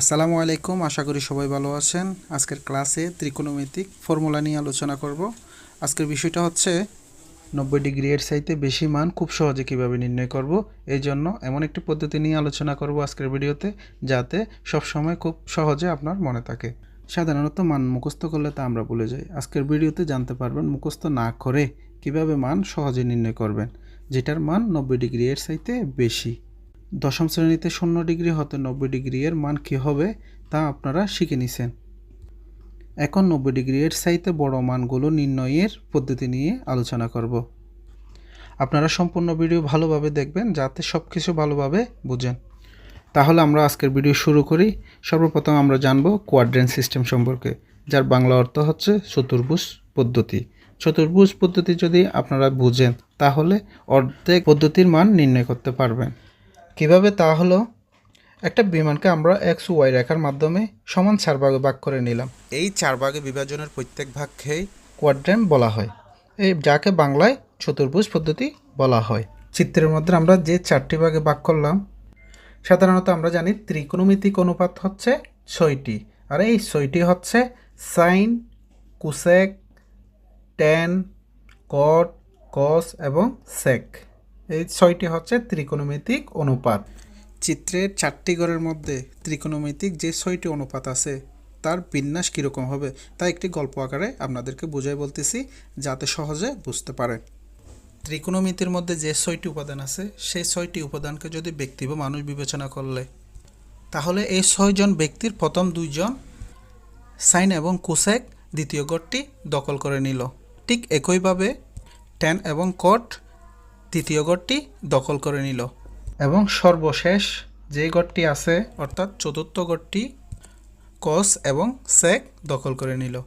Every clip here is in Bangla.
আসসালামু আলাইকুম, আশা করি সবাই ভালো আছেন। আজকের ক্লাসে ত্রিকোণমিতিক ফর্মুলা নিয়ে আলোচনা করব। আজকের বিষয়টা হচ্ছে নব্বই ডিগ্রি এর চাইতে বেশি মান খুব সহজে কীভাবে নির্ণয় করব। এই জন্য এমন একটি পদ্ধতি নিয়ে আলোচনা করব আজকের ভিডিওতে, যাতে সব সময় খুব সহজে আপনার মনে থাকে। সাধারণত মান মুখস্থ করলে তা আমরা ভুলে যাই। আজকের ভিডিওতে জানতে পারবেন মুখস্থ না করে কীভাবে মান সহজে নির্ণয় করবেন, যেটার মান নব্বই ডিগ্রি এর চাইতে বেশি। দশম শ্রেণীতে শূন্য ডিগ্রি হতে নব্বই ডিগ্রি এর মান কী হবে তা আপনারা শিখে নিছেন। এখন নব্বই ডিগ্রি এর চাইতে বড় মানগুলো নির্ণয়ের পদ্ধতি নিয়ে আলোচনা করব। আপনারা সম্পূর্ণ ভিডিও ভালোভাবে দেখবেন, যাতে সব কিছু ভালোভাবে বুঝেন। তাহলে আমরা আজকের ভিডিও শুরু করি। সর্বপ্রথম আমরা জানব কোয়াড্রেন্ট সিস্টেম সম্পর্কে, যার বাংলা অর্থ হচ্ছে চতুর্ভুজ পদ্ধতি। চতুর্ভুজ পদ্ধতি যদি আপনারা বুঝেন, তাহলে অর্ধেক পদ্ধতির মান নির্ণয় করতে পারবেন। কীভাবে তা হলো? একটা বিমানকে আমরা এক্স ওয়াই রেখার মাধ্যমে সমান চার ভাগে ভাগ করে নিলাম। এই চার ভাগে বিভাজনের প্রত্যেক ভাগকেই কোয়াড্রেন্ট বলা হয়। এই যাকে বাংলায় চতুর্ভুজ পদ্ধতি বলা হয়। চিত্রের মধ্যে আমরা যে চারটি ভাগে ভাগ করলাম সাধারণত আমরা জানি ত্রিকোণমিতিক অনুপাত হচ্ছে ছয়টি। আর এই ছয়টি হচ্ছে sine cosec tan cot cos এবং সেক এই ছয়টি হচ্ছে ত্রিকোণমিতিক অনুপাত। চিত্রের চারটি ঘরের মধ্যে ত্রিকোণমিতিক যে ছয়টি অনুপাত আছে, তার বিন্যাস কীরকম হবে, তা একটি গল্প আকারে আপনাদেরকে বুঝাই বলতেছি, যাতে সহজে বুঝতে পারেন। ত্রিকোণমিতির মধ্যে যে ছয়টি উপাদান আছে, সেই ছয়টি উপাদানকে যদি ব্যক্তি বা মানুষ বিবেচনা করলে, তাহলে এই ছয়জন ব্যক্তির প্রথম দুইজন সাইন এবং কুসেক দ্বিতীয় গড়টি দখল করে নিল। ঠিক একইভাবে ট্যান এবং কট তৃতীয় গড়টি দখল করে নিল। এবং সর্বশেষ যে গড়টি আছে, অর্থাৎ চতুর্থ গড়টি কস এবং সেক দখল করে নিল।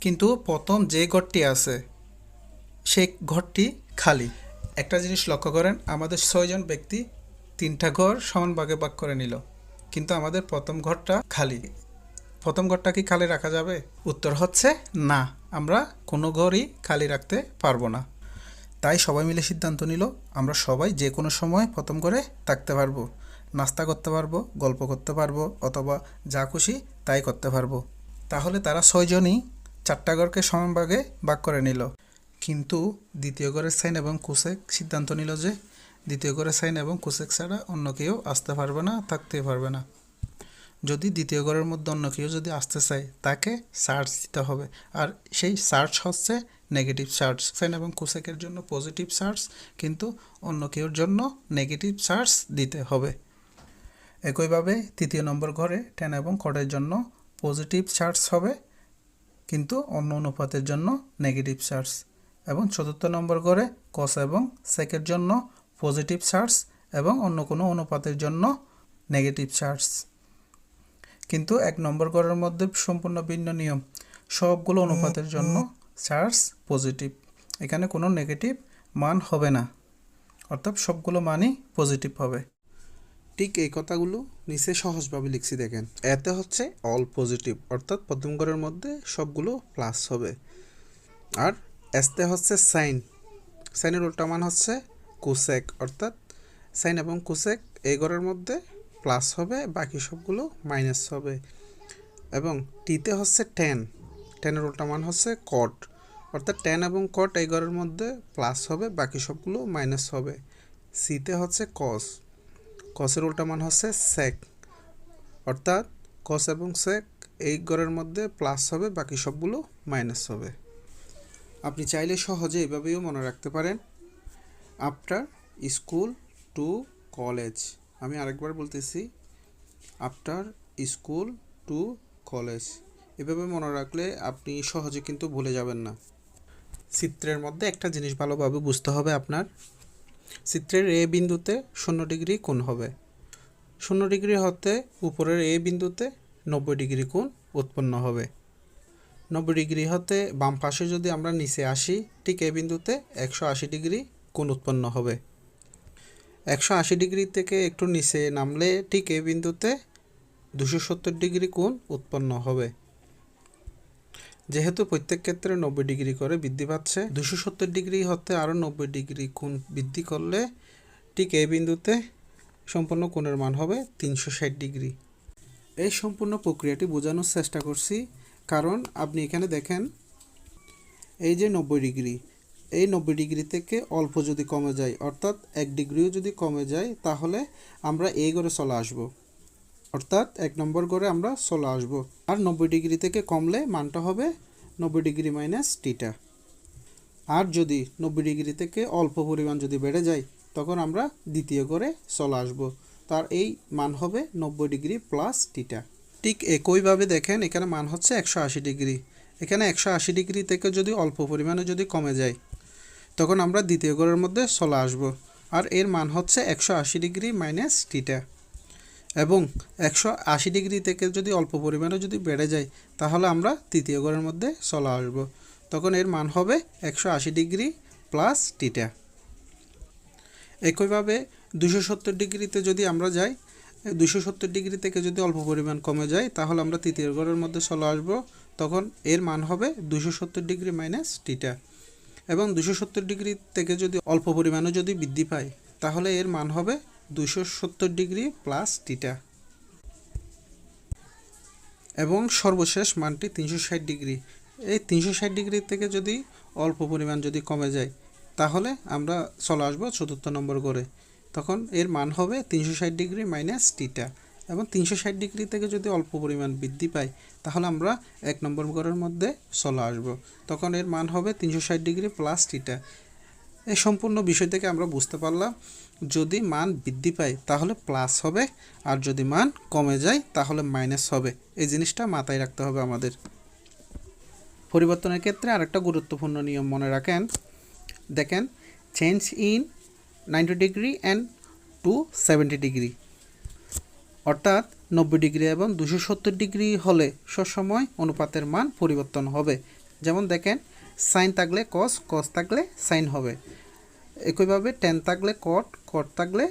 কিন্তু প্রথম যে গড়টি আছে সেই ঘরটি খালি। একটা জিনিস লক্ষ্য করেন, আমাদের ছয়জন ব্যক্তি তিনটা ঘর সমান ভাগে ভাগ করে নিল। কিন্তু আমাদের প্রথম ঘরটা খালি। প্রথম ঘরটা কি খালি রাখা যাবে? উত্তর হচ্ছে না। আমরা কোনো ঘরই খালি রাখতে পারব না। তাই সবাই মিলে সিদ্ধান্ত নিল, আমরা সবাই যে কোনো সময় প্রথম করে থাকতে পারব। নাস্তা করতে পারব, গল্প করতে পারব, অথবা যা খুশি তাই করতে পারব। তাহলে তারা ছয়জনই চারটা ঘরকে ভাগে ভাগ করে নিল। কিন্তু দ্বিতীয় ঘরের সাইন এবং কুশেক সিদ্ধান্ত নিল যে, দ্বিতীয় ঘরের সাইন এবং কুশেক ছাড়া অন্য কেউ আসতে পারবে না, থাকতে পারবে না। যদি দ্বিতীয় ঘরের মধ্যে অন্য কেউ যদি আসতে চায়, তাকে সার্চ দিতে হবে। আর সেই সার্চ হচ্ছে নেগেটিভ সার্চ ফ্যান এবং কুসেকের জন্য পজিটিভ সার্চ কিন্তু অন্য কেউর জন্য নেগেটিভ সার্চ দিতে হবে। একইভাবে তৃতীয় নম্বর ঘরে টেন এবং কটের জন্য পজিটিভ সার্চ হবে, কিন্তু অন্য অনুপাতের জন্য নেগেটিভ সার্চ এবং চতুর্থ নম্বর ঘরে কস এবং সেকের জন্য পজিটিভ সার্চ এবং অন্য কোনো অনুপাতের জন্য নেগেটিভ সার্চ কিন্তু এক নম্বর ঘরের মধ্যে সম্পূর্ণ ভিন্ন নিয়ম। সবগুলো অনুপাতের জন্য চার্জ পজিটিভ। এখানে কোনো নেগেটিভ মান হবে না। অর্থাৎ সবগুলো মানই পজিটিভ হবে। ঠিক এই কথাগুলো নিচে সহজভাবে লিখছি দেখেন। এতে হচ্ছে অল পজিটিভ অর্থাৎ প্রথম ঘরের মধ্যে সবগুলো প্লাস হবে। আর এসতে হচ্ছে সাইন সাইনের উল্টা মান হচ্ছে কুসেক অর্থাৎ সাইন এবং কুসেক এই ঘরের মধ্যে প্লাস হবে, বাকি সবগুলো মাইনাস হবে। এবং টিতে হচ্ছে টেন টেনের উল্টা মান হচ্ছে কট অর্থাৎ টেন এবং কট এই ঘরের মধ্যে প্লাস হবে, বাকি সবগুলো মাইনাস হবে। সিতে হচ্ছে কস কসের উল্টা মান হচ্ছে সেক অর্থাৎ কস এবং সেক এই ঘরের মধ্যে প্লাস হবে, বাকি সবগুলো মাইনাস হবে। আপনি চাইলে সহজে এভাবেও মনে রাখতে পারেন। আফটার স্কুল টু কলেজ আমি আরেকবার বলতেছি আফটার স্কুল টু কলেজ এভাবে মনে রাখলে আপনি সহজে কিন্তু ভুলে যাবেন না। চিত্রের মধ্যে একটা জিনিস ভালোভাবে বুঝতে হবে আপনার। চিত্রের এ বিন্দুতে শূন্য ডিগ্রি কোণ হবে। শূন্য ডিগ্রি হতে উপরের এ বিন্দুতে নব্বই ডিগ্রি কোণ উৎপন্ন হবে। নব্বই ডিগ্রি হতে বাম পাশে যদি আমরা নিচে আসি, ঠিক এ বিন্দুতে একশো আশি ডিগ্রি কোণ উৎপন্ন হবে। একশো আশি ডিগ্রি থেকে একটু নিচে নামলে ঠিক এই বিন্দুতে দুশো সত্তর ডিগ্রি কোণ উৎপন্ন হবে। যেহেতু প্রত্যেক ক্ষেত্রে নব্বই ডিগ্রি করে বৃদ্ধি পাচ্ছে, দুশো সত্তর ডিগ্রি হতে আরও নব্বই ডিগ্রি কোণ বৃদ্ধি করলে ঠিক এই বিন্দুতে সম্পূর্ণ কোণের মান হবে তিনশো ষাট ডিগ্রি। এই সম্পূর্ণ প্রক্রিয়াটি বোঝানোর চেষ্টা করছি, কারণ আপনি এখানে দেখেন, এই যে নব্বই ডিগ্রি এই নব্বই ডিগ্রি থেকে অল্প যদি কমে যায়, অর্থাৎ এক ডিগ্রিও যদি কমে যায়, তাহলে আমরা এই ঘরে চলে আসব। অর্থাৎ এক নম্বর ঘরে আমরা চলে আসব। আর নব্বই ডিগ্রি থেকে কমলে মানটা হবে নব্বই ডিগ্রি মাইনাস টিটা আর যদি নব্বই ডিগ্রি থেকে অল্প পরিমাণ যদি বেড়ে যায়, তখন আমরা দ্বিতীয় ঘরে চলে আসব। তার এই মান হবে নব্বই ডিগ্রি প্লাস টিটা ঠিক একইভাবে দেখেন, এখানে মান হচ্ছে একশো আশি ডিগ্রি। এখানে একশো আশি ডিগ্রি থেকে যদি অল্প পরিমাণে যদি কমে যায় তখন আমরা দ্বিতীয় ঘরের মধ্যে চলে আসব। আর এর মান হচ্ছে একশো আশি ডিগ্রি মাইনাস টিটা এবং একশো আশি ডিগ্রি থেকে যদি অল্প পরিমাণে যদি বেড়ে যায়, তাহলে আমরা তৃতীয় ঘরের মধ্যে চলে আসব। তখন এর মান হবে একশো আশি ডিগ্রি প্লাস টিটা একইভাবে দুশো সত্তর ডিগ্রিতে যদি আমরা যাই দুশো সত্তর ডিগ্রি থেকে যদি অল্প পরিমাণ কমে যায়, তাহলে আমরা তৃতীয় ঘরের মধ্যে চলে আসব। তখন এর মান হবে দুশো সত্তর ডিগ্রি মাইনাস টিটা এবং দুশো সত্তর ডিগ্রি থেকে যদি অল্প পরিমাণে যদি বৃদ্ধি পায়, তাহলে এর মান হবে দুশো সত্তর ডিগ্রি প্লাস টিটা এবং সর্বশেষ মানটি তিনশো ষাট ডিগ্রি। এই তিনশো ষাট ডিগ্রি থেকে যদি অল্প পরিমাণ যদি কমে যায়, তাহলে আমরা চলে আসব চতুর্থ নম্বর করে তখন এর মান হবে তিনশো ষাট ডিগ্রি মাইনাস টিটা এবং তিনশো ষাট ডিগ্রি থেকে যদি অল্প পরিমাণ বৃদ্ধি পায়, তাহলে আমরা এক নম্বর ঘরের মধ্যে চলে আসব। তখন এর মান হবে তিনশো ষাট ডিগ্রি প্লাস টিটা এই সম্পূর্ণ বিষয় থেকে আমরা বুঝতে পারলাম, যদি মান বৃদ্ধি পায়, তাহলে প্লাস হবে, আর যদি মান কমে যায়, তাহলে মাইনাস হবে। এই জিনিসটা মাথায় রাখতে হবে আমাদের। পরিবর্তনের ক্ষেত্রে আরেকটা গুরুত্বপূর্ণ নিয়ম মনে রাখেন। দেখেন change in ninety degree and to seventy degree অর্থাৎ নব্বই ডিগ্রি এবং দুশো সত্তর ডিগ্রি হলে সবসময় অনুপাতের মান পরিবর্তন হবে। যেমন দেখেন সাইন থাকলে কস কস থাকলে সাইন হবে। একইভাবে টেন থাকলে কট কট থাকলে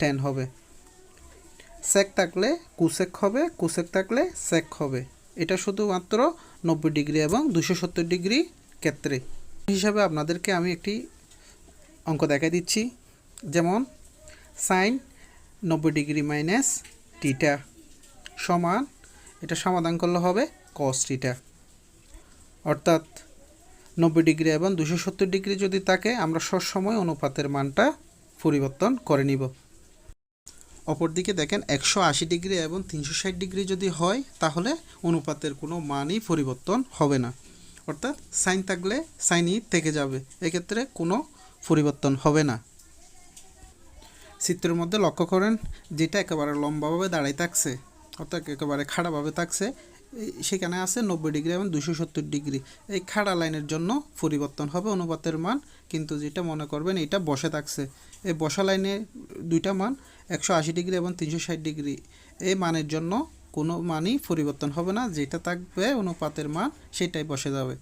টেন হবে। সেক থাকলে কুসেক হবে কুসেক থাকলে সেক হবে। এটা শুধুমাত্র নব্বই ডিগ্রি এবং দুশো সত্তর ডিগ্রি ক্ষেত্রে। হিসাবে আপনাদেরকে আমি একটি অঙ্ক দেখাই দিচ্ছি। যেমন সাইন নব্বই ডিগ্রি মাইনাস টিটা সমান, এটা সমাধান করলে হবে কস টিটা অর্থাৎ নব্বই ডিগ্রি এবং দুশো সত্তর ডিগ্রি যদি থাকে, আমরা সবসময় অনুপাতের মানটা পরিবর্তন করে নিব। অপরদিকে দেখেন, একশো আশি ডিগ্রি এবং তিনশো ষাট ডিগ্রি যদি হয়, তাহলে অনুপাতের কোনো মানই পরিবর্তন হবে না। অর্থাৎ সাইন থাকলে সাইনই থেকে যাবে। এক্ষেত্রে কোনো পরিবর্তন হবে না। চিত্রের মধ্যে লক্ষ্য করেন যেটা একেবারে লম্বাভাবে দাঁড়াই থাকছে, অর্থাৎ একেবারে খাড়াভাবে থাকছে সেখানে আছে নব্বই ডিগ্রি এবং দুশো সত্তর ডিগ্রি। এই খাড়া লাইনের জন্য পরিবর্তন হবে অনুপাতের মান, কিন্তু যেটা মনে করবেন এটা বসে থাকছে। এই বসা লাইনে দুইটা মান, একশো আশি ডিগ্রি এবং তিনশো ষাট ডিগ্রি। এই মানের জন্য কোনো মানই পরিবর্তন হবে না, যেটা থাকবে অনুপাতের মান সেটাই বসে যাবে।